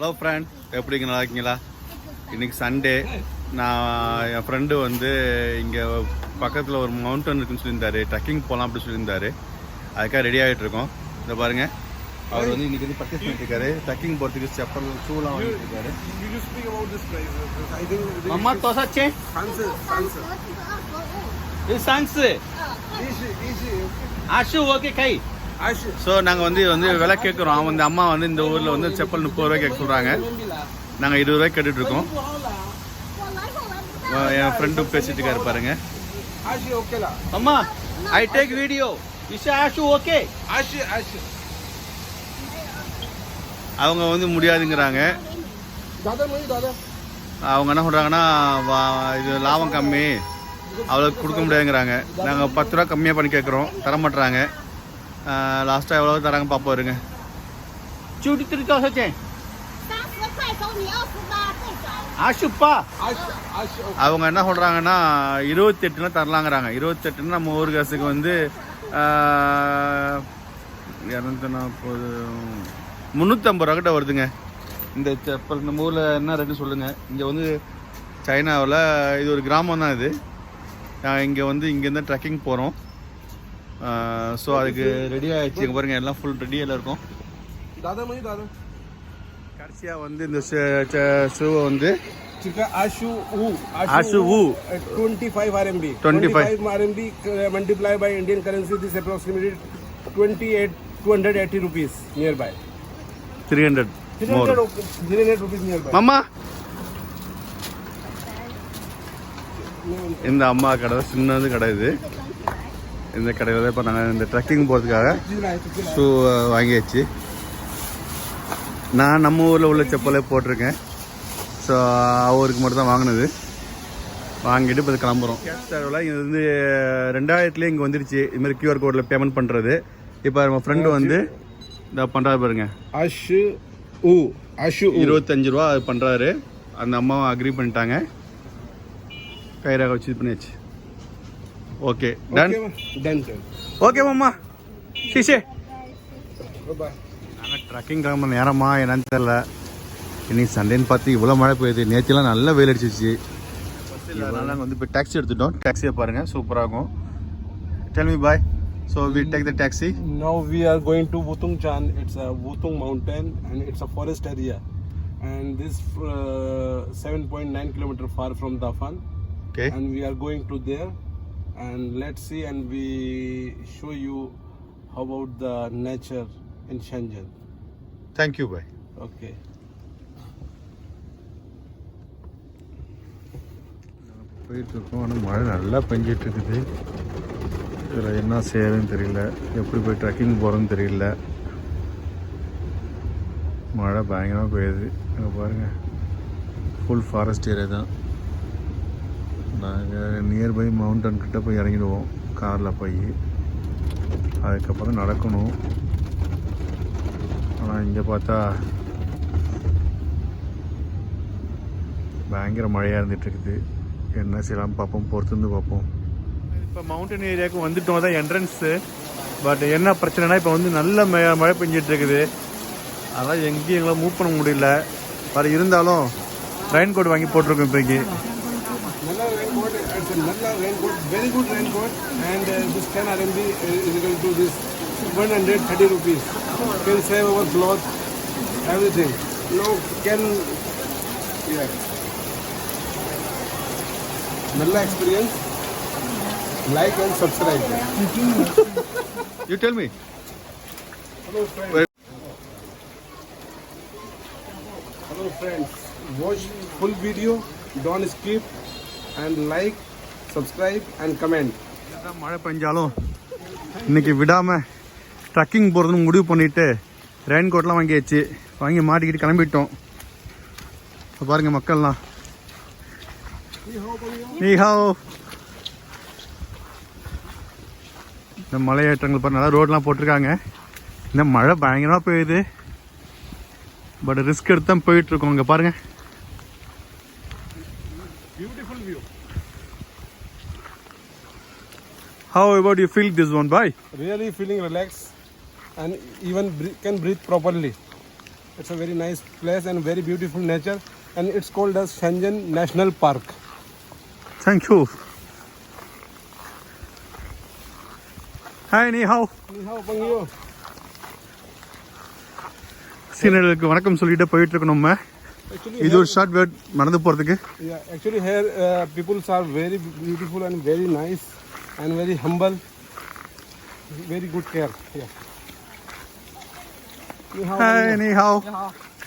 Hello friend எப்படிங்க? நல்லா இருக்கீங்களா இன்னைக்கு சண்டே நான் என் ஃப்ரெண்டு வந்து இங்கே பக்கத்தில் ஒரு மவுண்டன் இருக்குன்னு சொல்லியிருந்தாரு. ட்ரக்கிங் போகலாம் அப்படின்னு சொல்லியிருந்தாரு. அதுக்காக ரெடி ஆகிட்டு இருக்கோம். இதை பாருங்க. அவர் வந்து இன்னைக்கு வந்து பர்ச்சேஸ் பண்ணிட்டு இருக்காரு ட்ரக்கிங் போகிறதுக்கு செப்பல் ஷூலாம் வாங்கிட்டு இருக்காரு அம்மா தோசை சே. Answer, answer. இது சாங்ஸு. அஷு ஓகே கை. ஸோ நாங்கள் வந்து வந்து விலை கேட்குறோம் வந்து அம்மா வந்து இந்த ஊரில் வந்து செப்பல் முப்பது ரூபாய் கேட்க சொல்கிறாங்க நாங்கள் இருபது ரூபாய் கேட்டுட்ருக்கோம் என் ஃப்ரெண்டு பேசிட்டு இருக்காரு பாருங்க. அம்மா I take video Ashu okay Ashu Ashu அவங்க வந்து முடியாதுங்கிறாங்க. அவங்க என்ன சொல்கிறாங்கன்னா இது லாபம் கம்மி. அவ்வளோ கொடுக்க முடியாதுங்கிறாங்க. நாங்கள் பத்து ரூபா கம்மியாக பண்ணி கேட்குறோம் தர மாட்டுறாங்க லாஸ்ட்டாக எவ்வளோ தராங்க பார்ப்போம் இருங்க. சுடி திரு காசச்சேன் ஆஷுப்பா? அவங்க என்ன சொல்கிறாங்கன்னா இருபத்தெட்டுனா தரலாங்கிறாங்க. இருபத்தெட்டுன்னு நம்ம ஊர் காசுக்கு வந்து இரநூத்தி நாற்பது முந்நூற்றம்பது ரூபா கிட்ட வருதுங்க. இந்த செப்பல் நம்ம ஊரில் என்ன ரேட்டு சொல்லுங்கள் இங்கே வந்து சைனாவில் இது ஒரு கிராமம் தான் இது. இங்கே வந்து இங்கேருந்து ட்ரெக்கிங் போகிறோம் ஸோ அதுக்கு ரெடி ஆகிடுச்சு எங்கள் பாருங்கள் எல்லாம் ஃபுல் ரெடியில் இருக்கும் தாதா மணி தாதா கடைசியாக வந்து இந்த ஷூவை வந்து Ashu U. Ashu U. 25 RMB. 25 RMB multiplied by Indian currency, this approximately 28, 280 rupees nearby. 300. 300, more. 300 rupees nearby. Mama. இந்த அம்மா கடை சின்னது கடை இது இந்த கடையில் தான் இப்போ நாங்கள் இந்த ட்ரெக்கிங் போகிறதுக்காக ஷூ வாங்கியாச்சு. நான் நம்ம ஊரில் உள்ள செப்பலே போட்டிருக்கேன். ஸோ அவருக்கு மட்டும் தான் வாங்கினது. வாங்கிட்டு இப்போ கிளம்புறோம். கேஸ்டாவில் இது வந்து ரெண்டாயிரத்துலேயே இங்கே வந்துருச்சு. இது மாதிரி கியூஆர் கோடில் பேமெண்ட் பண்ணுறது இப்போ நம்ம ஃப்ரெண்டு வந்து இந்த பண்ணுறாரு பாருங்க. Wu. Ashu Wu. இருபத்தஞ்சு ரூபா அது பண்ணுறாரு அந்த அம்மாவும் அக்ரி பண்ணிட்டாங்க. கைராக வச்சு இது பண்ணியாச்சு. Okay done Okay, ma? Done, done. Okay மாமா Bye-bye. நாங்கள் ட்ரக்கிங் கிளம்ப நேரமா என்னன்னு தெரில இன்னைக்கு சண்டேன்னு பார்த்து இவ்வளோ மழை பெய்யுது நேற்றுலாம் நல்ல வெயில் அடிச்சிச்சு அதனால நாங்கள் வந்து இப்போ டாக்ஸி எடுத்துட்டோம் டாக்ஸியை பாருங்கள் சூப்பராக இருக்கும் tell me boy so we take the taxi Now we are going to Wutung Chan. It's a Wutung mountain and it's a forest area. And this uh, 7.9 kilometer far from Dafan. Okay And we are going to there. And let's see and we show you how about the nature in Shenzhen. Thank you bye Okay. போயிட்டு இருக்கோம் ஆனால் மழை நல்லா பெஞ்சிட்டு இருக்குது இதில் என்ன செய்யறதுன்னு தெரியல. எப்படி போய் ட்ரெக்கிங் போகிறதுன்னு தெரியல. மழை பயங்கரமாக பெய்யுது. அங்கே பாருங்கள் ஃபுல் ஃபாரஸ்ட் ஏரியா தான். நாங்கள் நியர்பை மவுண்டன் கிட்டே போய் இறங்கிடுவோம். காரில் போய். அதுக்கப்புறம் நடக்கணும். ஆனால் இங்கே பார்த்தா பயங்கர மழையாக இருந்துகிட்ருக்குது. என்ன செய்யலாம் பார்ப்போம் பொறுத்துருந்து பார்ப்போம். இப்போ மவுண்டன் ஏரியாவுக்கு வந்துட்டோம். தான் என்ட்ரன்ஸு பட் என்ன பிரச்சனைனா இப்போ வந்து நல்ல மழை மழை பெஞ்சிட்டு அதெல்லாம் எங்கேயும் எங்களால் மூவ் பண்ண முடியல. பட் இருந்தாலும் ரெயின் கோட் வாங்கி போட்டிருக்கோம் இப்போக்கி a raincoat, very good raincoat and uh, this 10 RMB is equal to this 130 rupees. Can save our cloth, everything. No, can, yeah. Nalla experience, like and subscribe. you tell me. Hello friends. Hello friends. Watch full video, don't skip and like subscribe and comment என்னதான் மழை பெஞ்சாலும் இன்னைக்கு விடாமல் trekking போகிறதுன்னு முடிவு பண்ணிட்டு rain கோட்லாம் வாங்கியாச்சு. வாங்கி மாட்டிக்கிட்டு கிளம்பிட்டோம். இப்போ பாருங்கள் மக்கள்லாம். நீ ஹாவ் இந்த மலையேற்றங்கள் பாருங்கள் நல்லா ரோட்லாம் போட்டிருக்காங்க. இந்த மழை பயங்கரமாக பெய்யுது. பட் ரிஸ்க் எடுத்து தான் போயிட்டுருக்கோம் இங்கே பாருங்கள் How about you feel this one boy Really feeling relaxed and even breathe, can breathe properly. It's a very nice place and very beautiful nature, and it's called as Shenzhen National Park. Thank you hi நீ ஹவ் Ni hao, Peng Yu. சீனியர்களுக்கு வணக்கம் சொல்லிட்டு போயிட்டு இருக்கோம் நம்ம Actually, இது ஒரு short word நடந்து போகிறதுக்கு yeah, actually here uh, people are very beautiful and very nice and very humble. Very good care. Yeah. Ni hao, Yu. நீ ஹவ்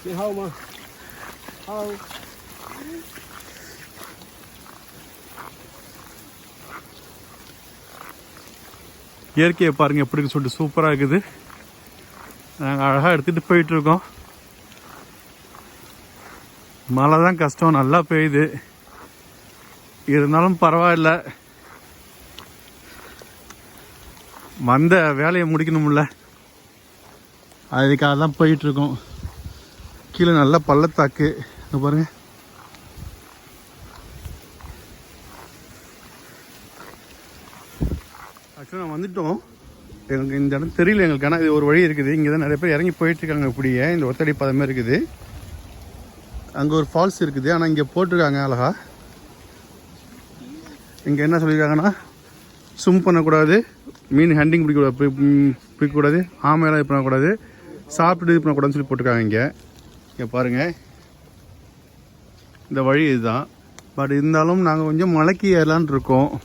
Ni hao, ma. Hao. இயற்கையை பாருங்க எப்படி சொல்லிட்டு சூப்பராக இருக்குது நாங்கள் அழகாக எடுத்துகிட்டு போயிட்டு இருக்கோம் மழை தான் கஷ்டம் நல்லா பெய்யுது இருந்தாலும் பரவாயில்ல வந்த வேலையை முடிக்கணும்ல? அதுக்காக தான் போயிட்டு இருக்கோம் கீழே நல்ல பள்ளத்தாக்கு. இங்க பாருங்க. ஆக்சுவலாக நான் வந்துட்டோம். எங்களுக்கு இந்த இடம் தெரியல எங்களுக்கு. ஆனால் இது ஒரு வழி இருக்குது. இங்கே தான் நிறைய பேர் இறங்கி போயிட்டு இருக்காங்க இப்படியே. இந்த ஒத்தடி பதமே இருக்குது. அங்கே ஒரு ஃபால்ஸ் இருக்குது. ஆனால் இங்கே போட்டிருக்காங்க அழகா. இங்கே என்ன சொல்லியிருக்காங்கன்னா ஸ்விம் பண்ணக்கூடாது. மீன் ஹண்டிங் பிடிக்கக்கூடாது. பி- ம், பிடிக்கக்கூடாது. ஆமையெல்லாம் இது பண்ணக்கூடாது. சாப்பிட்டு இது பண்ணக்கூடாதுன்னு சொல்லி போட்டிருக்காங்க இங்கே. இங்கே பாருங்கள் இந்த வழி இதுதான். பட் இருந்தாலும் நாங்கள் கொஞ்சம் மலைக்கு ஏறலான் இருக்கோம்.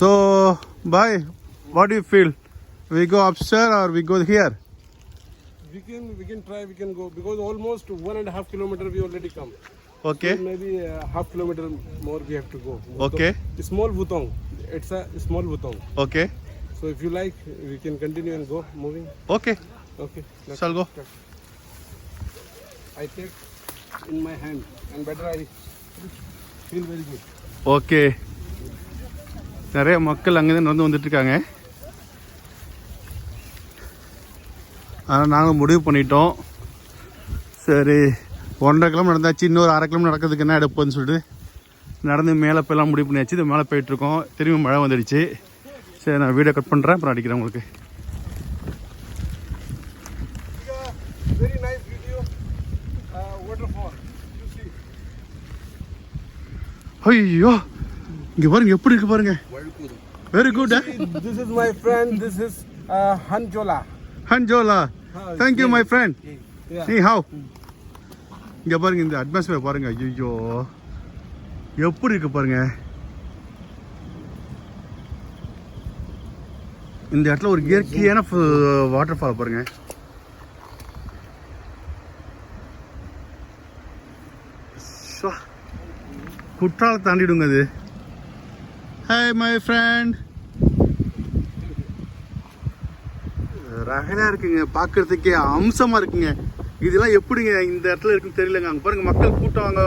So boy what you feel we go upstairs or we go here We can we can try we can go. Because almost one and a half kilometer we already come. Okay So maybe a half kilometer more we have to go. Okay. Small Wutong. It's a small Wutong. Okay So if you like, we can continue and go moving. Okay Okay. let's Shall go. start. I take in my hand and better I feel very good. Okay நிறைய மக்கள் அங்கேருந்து நடந்து வந்துட்டு இருக்காங்க ஆனால் நாங்கள் முடிவு பண்ணிட்டோம் சரி ஒன்றரை கிலோமீட்டர் நடந்தாச்சு இன்னொரு அரை கிலோமீட்டர் நடக்கிறதுக்கு என்ன எடுப்போம்னு சொல்லிட்டு நடந்து மேலே போயெல்லாம் முடிவு பண்ணியாச்சு. இது மேலே போயிட்டுருக்கோம். திரும்பி மழை வந்துடுச்சு. சரி நான் வீடியோ கட் பண்ணுறேன் அப்புறம் அடிக்கிறேன் உங்களுக்கு. ஐயோ இங்கே பாருங்க எப்படி இருக்கு பாருங்க. Very good this is my friend. This is uh, Hanjola. Hanjola thank you my friend. நீ ஹவ் இங்க பாருங்க இந்த அட்மாஸ்பியர் பாருங்க. ஐயோ எப்படி இருக்கு பாருங்க. இந்த இடத்துல ஒரு இயற்கையான வாட்டர் ஃபால் பாருங்க. ஷா. குற்றால தாண்டிடுங்க அது. ஹாய் மை ஃப்ரெண்ட் ரகலா இருக்குங்க பார்க்கறதுக்கே அம்சமா இருக்குங்க. இதெல்லாம் எப்படிங்க இந்த இடத்துல இருக்குன்னு தெரியலங்க. அங்க பாருங்க மக்கள் கூட்டம் அங்க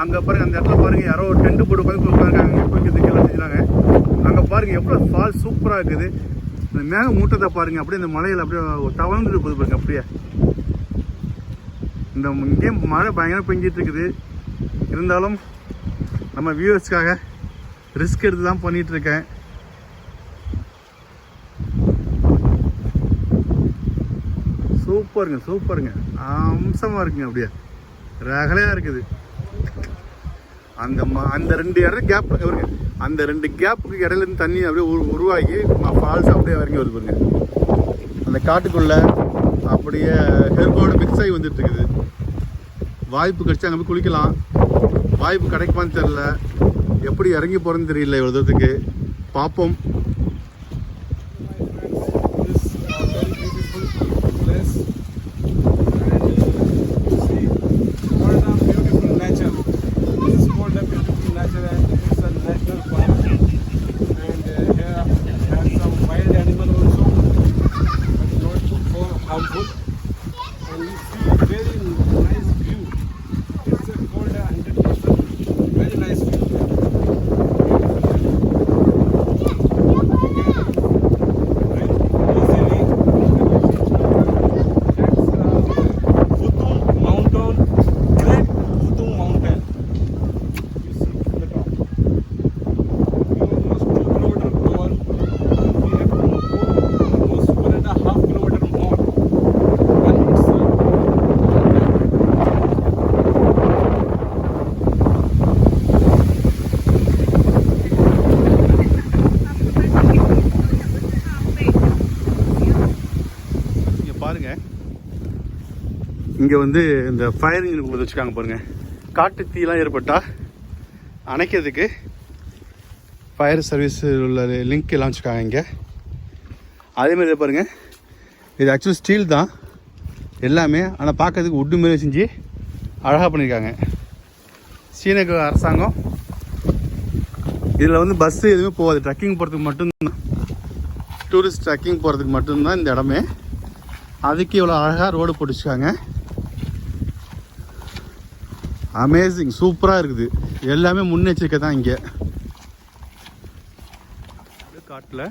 அங்கே பாருங்கள் அந்த இடத்துல பாருங்க யாரோ டென்ட் போட்டு உட்காந்து உட்காந்துருக்காங்க குளிக்கிறதுக்கு எல்லாம் செஞ்சாங்க அங்கே பாருங்கள் எவ்வளோ ஃபால் சூப்பராக இருக்குது. இந்த மேக மூட்டத்தை பாருங்கள் அப்படியே இந்த மலையில் அப்படியே தவழ்ந்துட்டு போகுது பாருங்க அப்படியே. இந்த இங்கேயும் மழை பயங்கரம் பெஞ்சிட்டு இருக்குது. இருந்தாலும் நம்ம வியூவர்ஸ்க்காக ரிஸ்க் எடுத்து தான் பண்ணிகிட்ருக்கேன் இருக்கேன். சூப்பருங்க சூப்பருங்க. அம்சமாக இருக்குங்க அப்படியே. ரகலையாக இருக்குது. அந்த அந்த ரெண்டு இடம் கேப் வருங்க அந்த ரெண்டு கேப்புக்கு இடையில இருந்து தண்ணி அப்படியே உரு- உருவாகி ஃபால்ஸ் அப்படியே இறங்கி வருது பாருங்க. அந்த காட்டுக்குள்ள அப்படியே ஹெர்போடு மிக்ஸ் ஆகி வந்துட்டு இருக்குது. வாய்ப்பு கிடச்சி அங்கே போய் குளிக்கலாம். வாய்ப்பு கிடைக்குமான்னு தெரியல. எப்படி இறங்கி போகிறேன்னு தெரியல இவ்வளோ தூரத்துக்கு. பார்ப்போம் This uh, very beautiful place. And uh, you see, what a beautiful nature. This is called a beautiful nature and it's a national park. And uh, here has some wild animal also, but not so harmful. And you see very nice view. It's uh, called a hundred percent very nice view. இங்கே வந்து இந்த fire engine கொடுத்து வச்சுருக்காங்க பாருங்கள் காட்டு தீலாம் ஏற்பட்டால் அணைக்கிறதுக்கு ஃபயர் சர்வீஸ் உள்ள லிங்க் எல்லாம் வச்சுருக்காங்க இங்கே. அதேமாதிரி பாருங்கள் இது ஆக்சுவலி ஸ்டீல் தான். எல்லாமே ஆனால் பார்க்கறதுக்கு உட்டு மாரி செஞ்சு அழகாக பண்ணியிருக்காங்க. சீன அரசாங்கம் இதில் வந்து பஸ்ஸு எதுவுமே போகாது. ட்ரக்கிங் போகிறதுக்கு மட்டும்தான். டூரிஸ்ட் ட்ரக்கிங் போகிறதுக்கு மட்டும்தான் இந்த இடமே. அதுக்கு இவ்வளோ அழகாக ரோடு போட்டுச்சுக்காங்க அமேசிங் சூப்பராக இருக்குது. எல்லாமே முன்னெச்சரிக்கை தான் இங்கே. காட்டில்.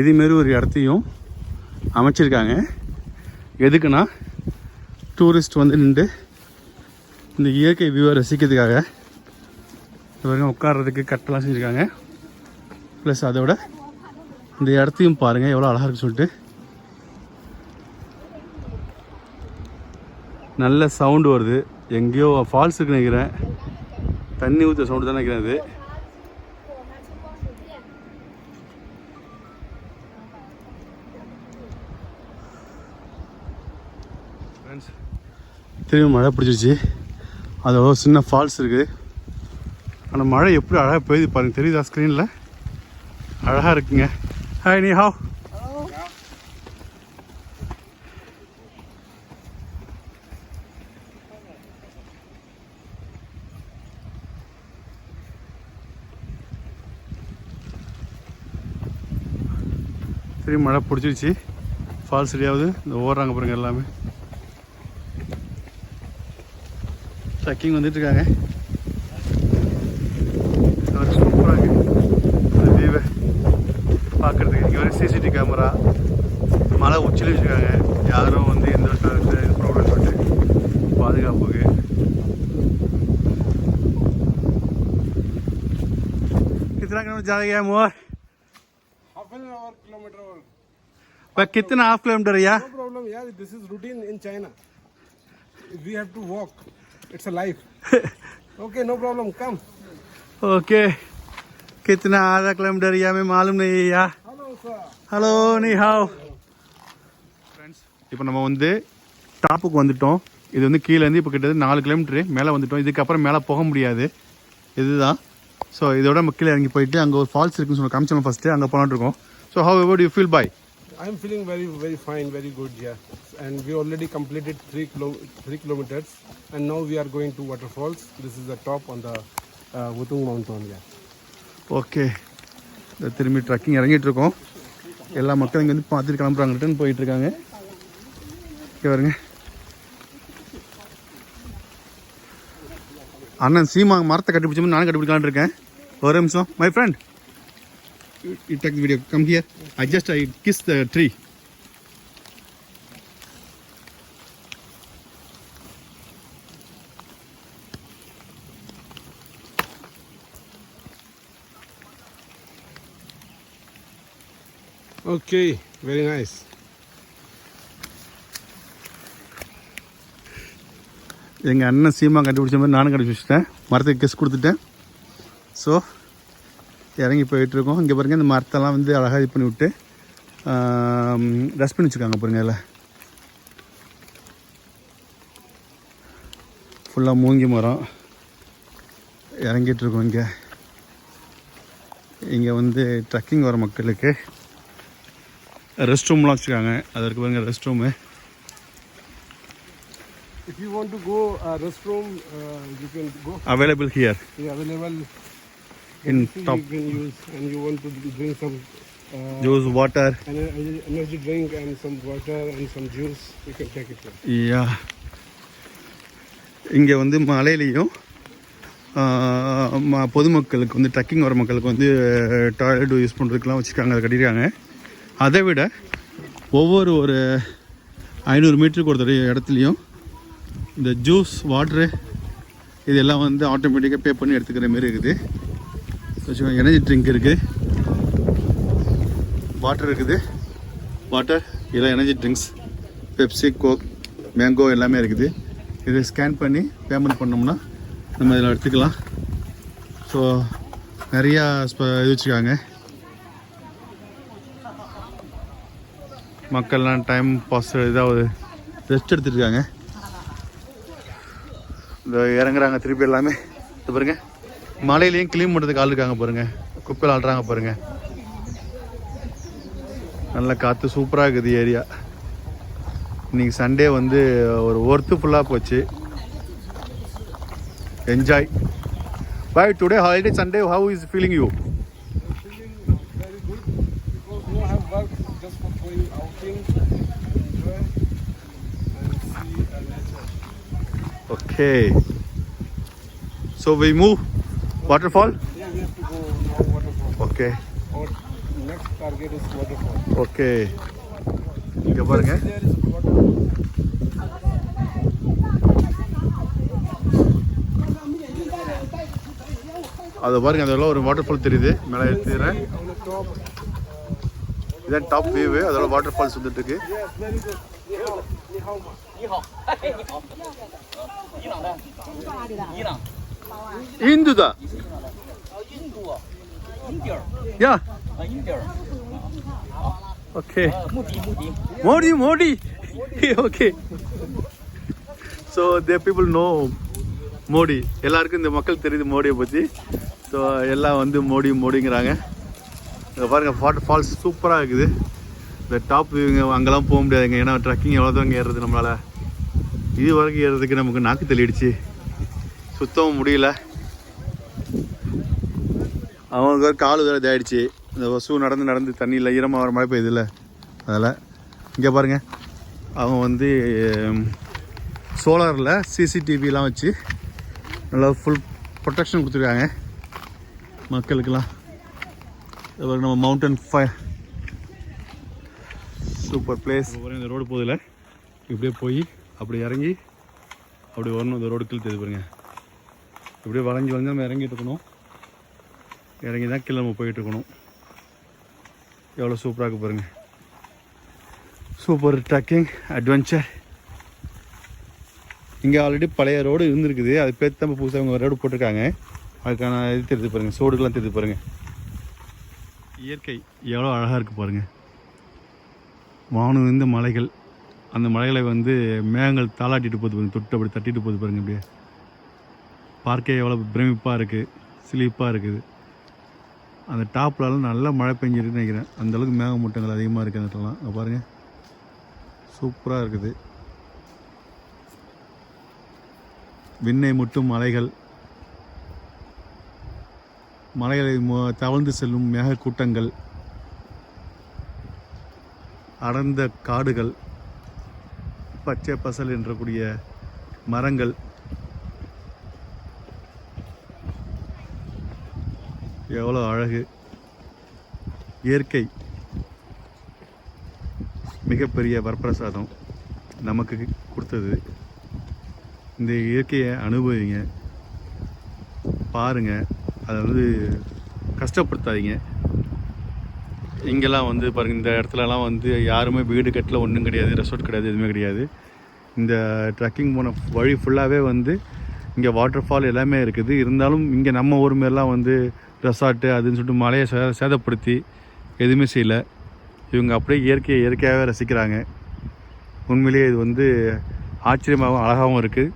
இதுமாரி ஒரு இடத்தையும் அமைச்சிருக்காங்க. எதுக்குன்னா டூரிஸ்ட் வந்து நின்று இந்த இயற்கை வியூவை ரசிக்கிறதுக்காக. இவங்க உட்கார்றதுக்கு கட்டெல்லாம் செஞ்சுருக்காங்க. ப்ளஸ் அதோட இந்த இடத்தையும் பாருங்கள் எவ்வளோ அழகாக இருக்குன்னு சொல்லிட்டு. நல்ல சவுண்டு வருது. எங்கேயோ ஃபால்ஸ் நினைக்கிறேன். தண்ணி ஊற்ற சவுண்டு தான் நினைக்கிறேன் அது Friends, திரும்பி மழை பிடிச்சிருச்சு. அது ஒரு சின்ன ஃபால்ஸ் இருக்குது ஆனால் மழை எப்படி அழகாக பெய்யுது பாருங்கள் தெரியுதா ஸ்க்ரீனில் அழகாக இருக்குங்க. ஹாய் நீ ஹாவ் திரும்பி மழை பிடிச்சிருச்சு ஃபால்ஸ் ரெடியாகுது இந்த ஓடுறாங்க பாருங்க எல்லாமே ட்ரக்கிங் வந்துட்டு இருக்காங்க சூப்பராக இருக்கு இந்த வியூவை பார்க்குறதுக்கு இங்கே வரை சிசிடிவி கேமரா மலை உச்சியில் வச்சுருக்காங்க யாரும் வந்து எந்த விதத்துல இது ப்ராப்ளம் சொல்லிட்டு பாதுகாப்புக்கு कितना किलोमीटर जाएगा मोर पर कितना हाफ किलोमीटर है यार No problem, yeah. This is routine in China. We have to walk. It's a life. okay, no problem. Come. Okay कितना आधा किलोमीटर या हमें मालूम नहीं है यार Hello, sir. ஹலோ நீ ஹாவ் ஃப்ரெண்ட்ஸ் இப்போ நம்ம வந்து டாப்புக்கு வந்துட்டோம் இது வந்து கீழேருந்து இப்போ கிட்டத்தட்ட நாலு கிலோமீட்டரு மேலே வந்துட்டோம் இதுக்கப்புறம் மேலே போக முடியாது இதுதான் ஸோ இதோட நம்ம கீழே இறங்கி போயிட்டு அங்கே ஒரு ஃபால்ஸ் இருக்குன்னு சொல்லி காமிச்சோம் ஃபஸ்ட்டு அங்கே போலான்னு இருக்கோம் so however you feel boy I'm feeling very, very fine, very good, yeah. And we already completed three kilo, three kilometers, and now we are going to waterfalls. This is the top on the uh, Wutung mountain, yeah. Okay இந்த திரும்பி trekking இறங்கிட்டு இருக்கோம் எல்லா மக்களும் இங்கே வந்து பார்த்துட்டு கிளம்புறாங்க ரிட்டர்ன் போயிட்டு இருக்காங்க இங்கே பாருங்க அண்ணன் சீமா மரத்தை கட்டிப்பிடிச்சோம் நானும் கட்டிப்பிடிக்கலான்னு இருக்கேன் ஒரு நிமிஷம் my friend you take video come here I just I kiss the tree Okay, very nice. எங்கள் அண்ணன் சீமா கண்டுபிடிச்ச மாதிரி நானும் கண்டுபிடிச்சிட்டேன். மரத்துக்கு கிஸ் கொடுத்துட்டேன். ஸோ இறங்கி போயிட்டுருக்கோம். இங்கே பாருங்கள் இந்த மரத்தெல்லாம் வந்து அழகாக இது பண்ணி விட்டு டஸ்ட்பின் வச்சுருக்காங்க பாருங்க அதில் ஃபுல்லாக மூங்கி மரம். இறங்கிட்டு இருக்கோம் இங்கே. இங்கே வந்து ட்ரக்கிங் வர மக்களுக்கு. ரெஸ்ட் ரூம்லாம் வச்சுருக்காங்க அதற்கு பாருங்க rest room If you want to go uh, restroom, uh, you can go. Available here Yeah, available. In Anything top. You can use, and you want to drink some uh, water ener- energy drink and some water and some juice. You can take it. Yeah இங்கே வந்து மலையிலையும் பொதுமக்களுக்கு வந்து trekking வர மக்களுக்கு வந்து toilet use பண்ணுறதுக்கெலாம் வச்சுருக்காங்க அதை கட்டியிருக்காங்க அதை விட ஒவ்வொரு ஒரு ஐநூறு மீட்டருக்கு ஒரு இடத்துலையும் இந்த ஜூஸ் வாட்ரு இதெல்லாம் வந்து ஆட்டோமேட்டிக்காக பே பண்ணி எடுத்துக்கிற மாரி இருக்குது வச்சுக்கோங்க எனர்ஜி ட்ரிங்க் இருக்குது வாட்டர் இருக்குது. வாட்டர் இதெல்லாம் energy drinks Pepsi Coke mango எல்லாமே இருக்குது. இதை ஸ்கேன் பண்ணி பேமெண்ட் பண்ணோம்னா நம்ம இதில் எடுத்துக்கலாம். ஸோ நிறையா ஸ்ப- இது வச்சுருக்காங்க. மக்கள்லாம் டைம் பாஸ் இதாவது ரெஸ்ட் எடுத்துருக்காங்க இந்த இறங்குறாங்க திருப்பி எல்லாமே. இது பாருங்கள் மலையிலையும் க்ளீன் பண்ணுறதுக்கு ஆள் இருக்காங்க பாருங்கள் குப்பையில் ஆள்றாங்க பாருங்கள் நல்ல காற்று சூப்பராக இருக்குது ஏரியா. இன்னைக்கு சண்டே வந்து ஒரு ஒர்த்து ஃபுல்லாக போச்சு. Enjoy bye today holiday Sunday how is feeling you okay so we move waterfall Yeah, we have to go now waterfall. Okay Our next target is waterfall. Okay இங்கே பாருங்க. There is waterfall. அது பாருங்க அதெல்லாம் ஒரு water fall தெரியுது. மேலே top. இதான் top view அதோட வாட்டர் ஃபால்ஸ் வந்துட்டு இருக்கு Yes, Ni hao, ni hao ma. இந்துதா yeah okay Modi Modi okay so they people no Modi எல்லாருக்கும் இந்த மக்கள் தெரியுது மோடியை பற்றி ஸோ எல்லாம் வந்து மோடி மோடிங்கிறாங்க இங்கே பாருங்கள் வாட்டர் ஃபால்ஸ் சூப்பராக இருக்குது. இந்த டாப் வியூங்க அங்கெல்லாம் போக முடியாதுங்க. ஏன்னா ட்ரக்கிங் எவ்வளோ தூரம் ஏறுறது நம்மளால்? இது வரைக்கும் ஏறுறதுக்கு நமக்கு நாக்கு தள்ளிடுச்சு. சுத்தவும் முடியல. அவனுக்கு ஒரு கால் வேறு இதாகிடுச்சு இந்த ஷூ நடந்து நடந்து தண்ணியில் ஈரமாக வர மழை பெய்யுதுல்ல அதில் இங்கே பாருங்க. அவங்க வந்து சோலாரில் சிசிடிவிலாம் வச்சு நல்லா ஃபுல் ப்ரொடெக்ஷன் கொடுத்துருக்காங்க. மக்களுக்கெல்லாம். இது நம்ம மவுண்டன் ஃபை சூப்பர் பிளேஸ் இந்த ரோடு போதில் இப்படியே போய் அப்படி இறங்கி அப்படி வரணும். இந்த ரோடு கீழே தெரியுது பாருங்க. இப்படியே வளைஞ்சு வளைஞ்சு நம்ம இறங்கிட்டு இருக்கணும். இறங்கி தான் கீழே நம்ம போயிட்டு இருக்கணும். எவ்வளோ சூப்பராக இருக்கு பாருங்க. சூப்பர் ட்ரக்கிங் அட்வென்ச்சர் இங்கே ஆல்ரெடி பழைய ரோடு இருந்திருக்குது. அது பேர் தான் புதுசாக அவங்க ரோடு போட்டிருக்காங்க. அதுக்கான இது தெரிஞ்சு பாருங்கள் சோடுக்கெல்லாம் தெரிஞ்சு பாருங்கள் இயற்கை எவ்வளோ அழகாக இருக்குது பாருங்கள் வானம் இந்த மலைகள். அந்த மலைகளை வந்து மேகங்கள் தாளாட்டிட்டு போகுது பாருங்கள் தொட்டு அப்படி தட்டிட்டு போகுது பாருங்க அப்படியே. பார்க்கே எவ்வளோ பிரமிப்பாக இருக்குது சிலிப்பாக இருக்குது. அந்த டாப்லலாம் நல்லா மழை பெஞ்சிருக்குன்னு நினைக்கிறேன். அந்த அளவுக்கு மேகமூட்டங்கள் அதிகமாக இருக்குது அந்த இடத்துலலாம். அங்கே பாருங்கள் சூப்பராக இருக்குது. விண்ணை முட்டும் மலைகள். மலைகளை தவழ்ந்து செல்லும் மேக கூட்டங்கள் அடர்ந்த காடுகள். பச்சை பசல் என்றக்கூடிய மரங்கள். எவ்வளோ அழகு. இயற்கை. மிகப்பெரிய வரப்பிரசாதம் நமக்கு கொடுத்தது. இந்த இயற்கையை அனுபவிங்க. பாருங்கள் அதை வந்து கஷ்டப்படுத்தாதீங்க. இங்கெல்லாம் வந்து பாருங்கள் இந்த இடத்துலலாம் வந்து யாருமே வீடு கட்டல ஒன்றும் கிடையாது ரெசார்ட் கிடையாது எதுவுமே கிடையாது. இந்த ட்ரக்கிங் போன வழி ஃபுல்லாகவே வந்து இங்கே வாட்டர் ஃபால் எல்லாமே இருக்குது. இருந்தாலும் இங்கே நம்ம ஊர் மாரிலாம் வந்து ரெசார்ட்டு அதுன்னு சொல்லிட்டு மலையை சே சேதப்படுத்தி எதுவுமே செய்யலை. இவங்க அப்படியே இயற்கையை இயற்கையாகவே ரசிக்கிறாங்க. உண்மையிலேயே இது வந்து ஆச்சரியமாகவும் அழகாகவும் இருக்குது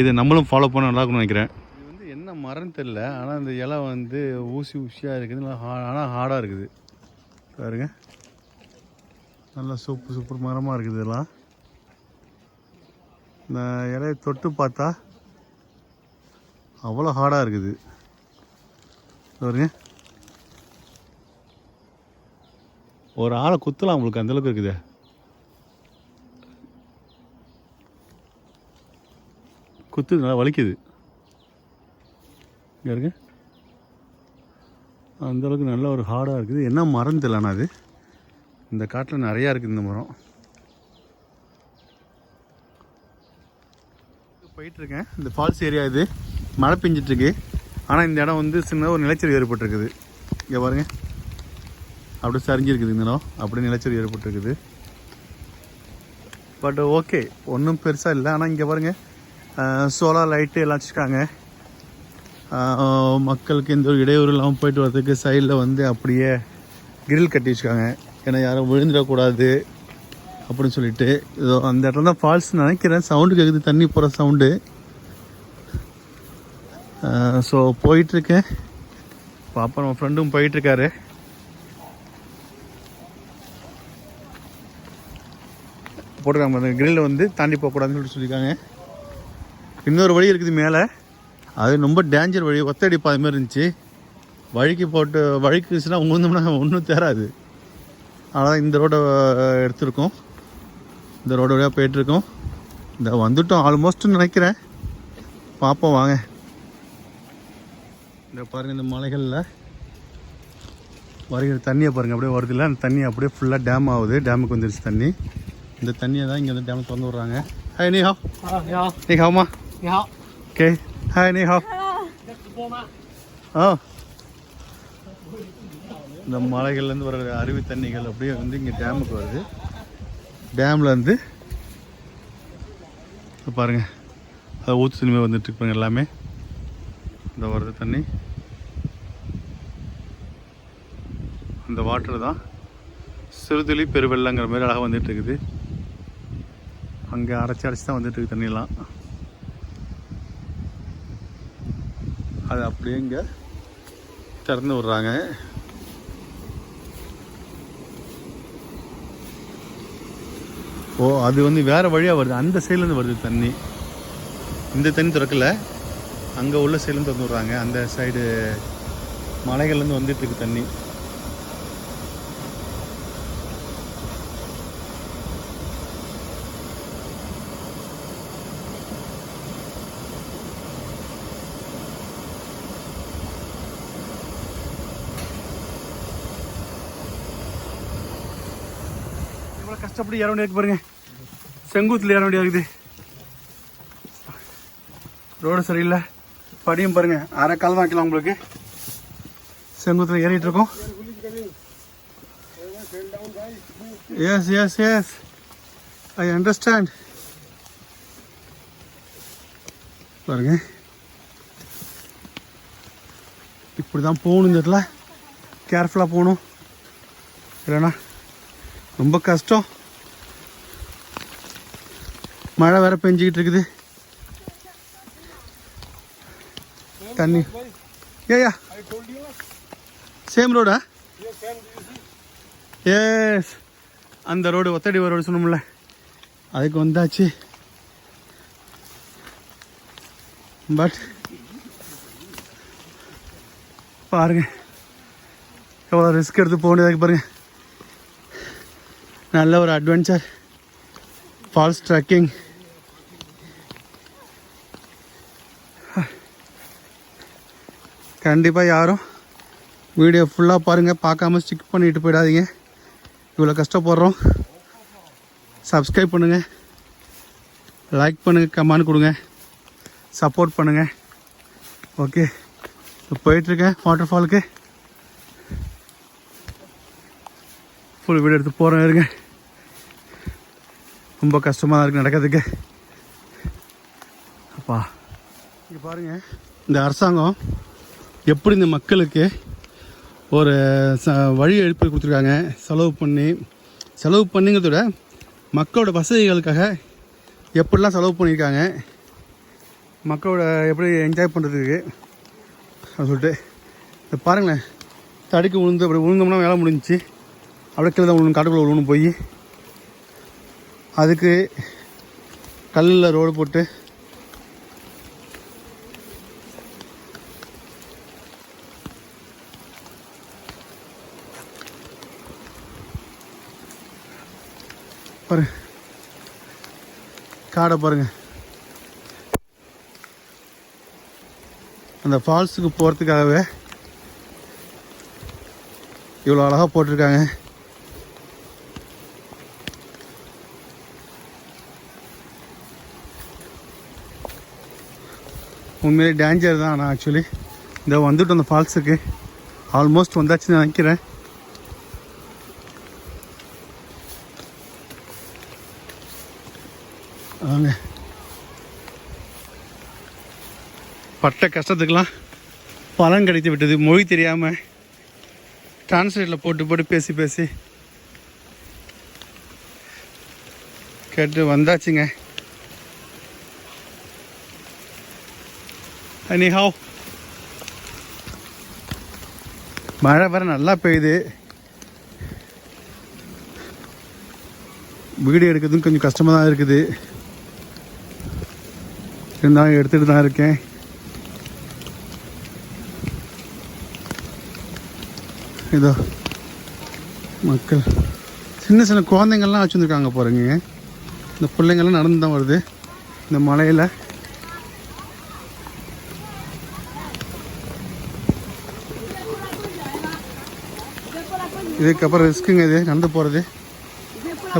இதை நம்மளும் ஃபாலோ பண்ண நல்லா இருக்கும்னு நினைக்கிறேன். இது வந்து என்ன மரம் தெரில ஆனால் இந்த இலை வந்து ஊசி ஊசியாக இருக்குது. நல்லா ஹா ஆனால் ஹார்டாக இருக்குது. பாருங்க. நல்லா சூப்பர் சூப்பர் மரமாக இருக்குது இதெல்லாம். இந்த இலையை தொட்டு பார்த்தா அவ்வளோ ஹார்டாக இருக்குது. பாருங்க. ஒரு ஆளை குத்தலாம் உங்களுக்கு அந்தளவுக்கு இருக்குது. குத்து நல்லா வலிக்குது. இங்கே இருக்கு அந்த அளவுக்கு நல்ல ஒரு ஹார்டாக இருக்குது. என்ன மரம் தெரியலண்ணா அது. இந்த காட்டில் நிறையா இருக்குது இந்த மரம். போயிட்டுருக்கேன் இந்த ஃபால்ஸ் ஏரியா இது. மழை பெஞ்சிட்ருக்கு. ஆனால் இந்த இடம் வந்து சின்ன ஒரு நிலச்சரிவு ஏற்பட்டிருக்குது. இங்கே பாருங்க. அப்படியே சரிஞ்சிருக்குது இந்த இடம். அப்படியே நிலச்சரிவு ஏற்பட்டிருக்குது. பட் ஓகே ஒன்றும் பெருசாக இல்லை. ஆனால் இங்கே பாருங்கள் சோலார் லைட்டு எல்லாம் வச்சுருக்காங்க. மக்களுக்கு எந்த ஒரு இடையூறு இல்லாமல் போயிட்டு வரதுக்கு சைடில் வந்து அப்படியே கிரில் கட்டி வச்சுருக்காங்க. ஏன்னா யாரும் விழுந்துடக்கூடாது அப்படின்னு சொல்லிட்டு. இதோ அந்த இடத்துல தான் ஃபால்ஸ் நினைக்கிறேன். சவுண்டு கேட்குது தண்ணி போகிற சவுண்டு ஸோ போயிட்டுருக்கேன். பாப்பா நம்ம ஃப்ரெண்டும் போயிட்டுருக்காரு. போட்டிருக்காங்க அந்த கிரில்ல வந்து தாண்டி போகக்கூடாதுன்னு சொல்லிட்டு சொல்லியிருக்காங்க. இன்னொரு வழி இருக்குது மேலே. அது ரொம்ப டேஞ்சர் வழி ஒத்தடி பாதை மாதிரி இருந்துச்சு. வழிக்கு போட்டு வழிக்கு இருந்துச்சுன்னா உங்களுந்தோம்னா ஒன்றும் தேராது. அதனால் இந்த ரோடை எடுத்திருக்கோம். இந்த ரோடு வழியாக போயிட்டுருக்கோம். இந்த வந்துட்டோம் ஆல்மோஸ்ட்னு நினைக்கிறேன். பார்ப்போம் வாங்க. இந்த பாருங்கள் இந்த மலைகளில் வருகிற தண்ணியை பாருங்கள் அப்படியே வருது இல்லை? அந்த தண்ணி அப்படியே ஃபுல்லாக டேம் ஆகுது. டேமுக்கு வந்துருச்சு தண்ணி. இந்த தண்ணியை தான் இங்கே வந்து டேம் திறந்து விட்றாங்க. ஹாய் நீ ஹா ஹாவ் நீ ஹாமா ஓகே ஹாய் நீ ஹா ஆ. இந்த மலைகள்லேருந்து வர அருவி தண்ணிகள் அப்படியே வந்து இங்கே டேமுக்கு வருது. டேமில் வந்து பாருங்கள் அதை ஊற்று சினிமா வந்துட்டு இருப்பாங்க எல்லாமே. இந்த வருது தண்ணி. அந்த வாட்டர் தான் சிறுதுளி பெருவெள்ளங்கிற மாதிரி அழகாக வந்துட்டு இருக்குது அங்கே அரைச்சி அரைச்சி தான் வந்துட்டு இருக்கு தண்ணியெல்லாம். அது அப்படியே இங்கே திறந்து விட்றாங்க. ஓ அது வந்து வேறு வழியாக வருது. அந்த சைட்லேருந்து வருது தண்ணி. இந்த தண்ணி திறக்கல. அங்கே உள்ள சைட்லேருந்து வந்து விட்றாங்க அந்த சைடு மலைகள்லேருந்து வந்துட்டு இருக்கு தண்ணி. எவ்வளோ கஷ்டப்பட்டு ஏற வேண்டியது பாருங்க. செங்குத்தில் ஏற வேண்டியது இருக்குது. ரோடு சரியில்லை. படியும் பாருங்க. அரை கால் தான் வைக்கலாம் உங்களுக்கு. செங்குத்தில் ஏறிட்டு இருக்கோம். Yes yes yes I understand பாருங்க. இப்படி தான் போகணும் இந்த இடத்துல. கேர்ஃபுல்லாக போகணும். இல்லைண்ணா ரொம்ப கஷ்டம். மழை வேற பெஞ்சிக்கிட்டு இருக்குது. தண்ணி. ஏயா I told you. சேம் ரோடா Yes, அந்த ரோடு ஒத்தடி ரோடு சொன்னோம்ல. அதுக்கு வந்தாச்சு. பட் பாருங்க. எவ்வளோ ரிஸ்க் எடுத்து போனதுக்கு பாருங்க. நல்ல ஒரு அட்வென்ச்சர் ஃபால்ஸ் ட்ரெக்கிங் கண்டிப்பாக யாரும் வீடியோ ஃபுல்லாக பாருங்கள் பார்க்காம ஸ்டிக் பண்ணிட்டு போயிடாதீங்க. இவ்வளோ கஷ்டப்படுறோம். சப்ஸ்கிரைப் பண்ணுங்கள் லைக் பண்ணுங்கள் கமெண்ட் கொடுங்க. சப்போர்ட் பண்ணுங்கள் ஓகே இப்போ போயிட்டுருக்கேன் வாட்டர் ஃபாலுக்கு ஃபுல் வீடியோ எடுத்து போகிறேன் இருங்க. ரொம்ப கஷ்டமாக தான் இருக்குது நடக்கிறதுக்கு. அப்பா. இங்கே பாருங்கள் இந்த அரசாங்கம் எப்படி இந்த மக்களுக்கு ஒரு ச வழி எழுப்பி கொடுத்துருக்காங்க செலவு பண்ணி செலவு பண்ணிங்கிறத விட மக்களோட வசதிகளுக்காக எப்படிலாம் செலவு பண்ணியிருக்காங்க மக்களோட எப்படி என்ஜாய் பண்ணுறதுக்கு அப்படின்னு சொல்லிட்டு இதை பாருங்களேன். தடுக்கி விழுந்து அப்படி விழுந்தோம்னா வேலை முடிஞ்சிச்சு. அப்படியே கீழே தான் விழுணும் காட்டுக்குள்ளே விழுணும் போய் அதுக்கு கல்லில் ரோடு போட்டு பாருங்க காடை பாருங்க. அந்த ஃபால்ஸுக்கு போகிறதுக்காகவே இவ்வளோ அழகாக போட்டிருக்காங்க. உண்மையிலே டேஞ்சர் தான் ஆனால் ஆக்சுவலி இந்த வந்துட்டு அந்த ஃபால்ஸுக்கு. ஆல்மோஸ்ட் வந்தாச்சுன்னு நினைக்கிறேன். வாங்க. பட்ட கஷ்டத்துக்கெலாம் பலன் கிடைத்து விட்டது. மொழி தெரியாமல் டிரான்ஸ்லேட்டில் போட்டு போட்டு பேசி பேசி கேட்டு வந்தாச்சுங்க. அனி ஹாவ் மழை வர நல்லா பெய்யுது. வீடு எடுக்கிறதும் கொஞ்சம் கஷ்டமாக தான் இருக்குது. இருந்தாலும் எடுத்துகிட்டு தான் இருக்கேன். இதோ மக்கள். சின்ன சின்ன குழந்தைங்கள்லாம் வச்சுருந்துருக்காங்க பாருங்க. இந்த பிள்ளைங்கள்லாம் நடந்து தான் வருது. இந்த மலையில். இதுக்கப்புறம் ரிஸ்க்குங்க இது நடந்து போகிறது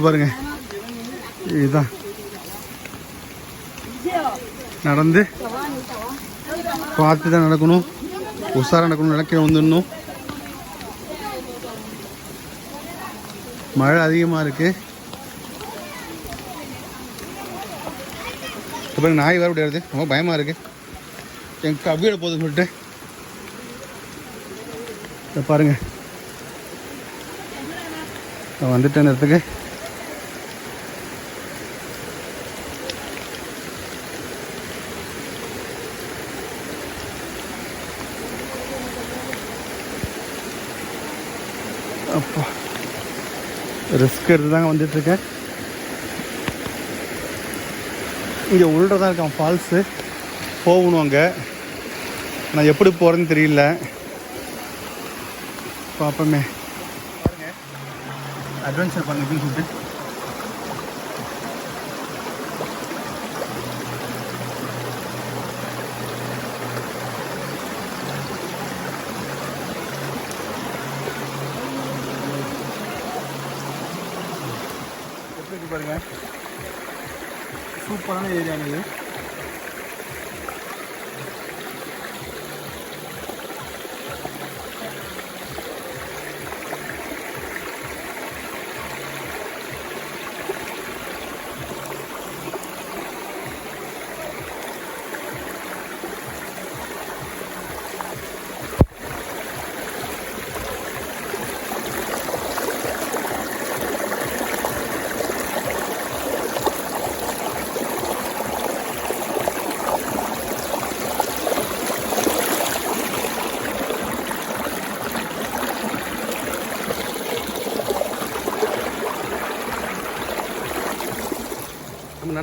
பாருங்க. இதுதான். நடந்து பார்த்து தான் நடக்கணும். உஷாராக நடக்கணும் நடக்க வந்துடணும். மழை அதிகமாக இருக்கு. அப்புறம் நாய் வர முடியாது ரொம்ப பயமாக இருக்கு. என் கவியோட போகுதுன்னு சொல்லிட்டு. இதை பாருங்க. நான் வந்துட்டேன் இடத்துக்கு ரிஸ்க் எடுத்து தாங்க வந்துட்டுருக்கேன். இங்கே உள்ள தான் இருக்கான் ஃபால்ஸு போகணும் அங்கே. நான் எப்படி போகிறேன்னு தெரியல. பார்ப்போமே அட்வென்ச்சர் பண்ணுறதுன்னு சொல்லிட்டு. சூப்பரான ஏரியா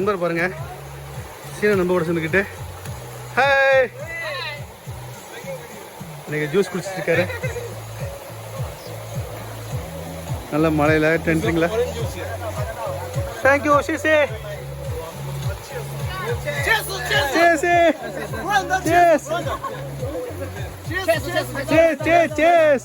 நண்பர் பாருங்க. சீன நண்பர் கூட சேர்ந்துக்கிட்டு ஹாய் இன்னைக்கு ஜூஸ் குடிச்சிட்டு இருக்காரு நல்ல மழையில டென்ட்ரிங்ல தேங்க்யூ சிசி சிசி Cheers! Cheers!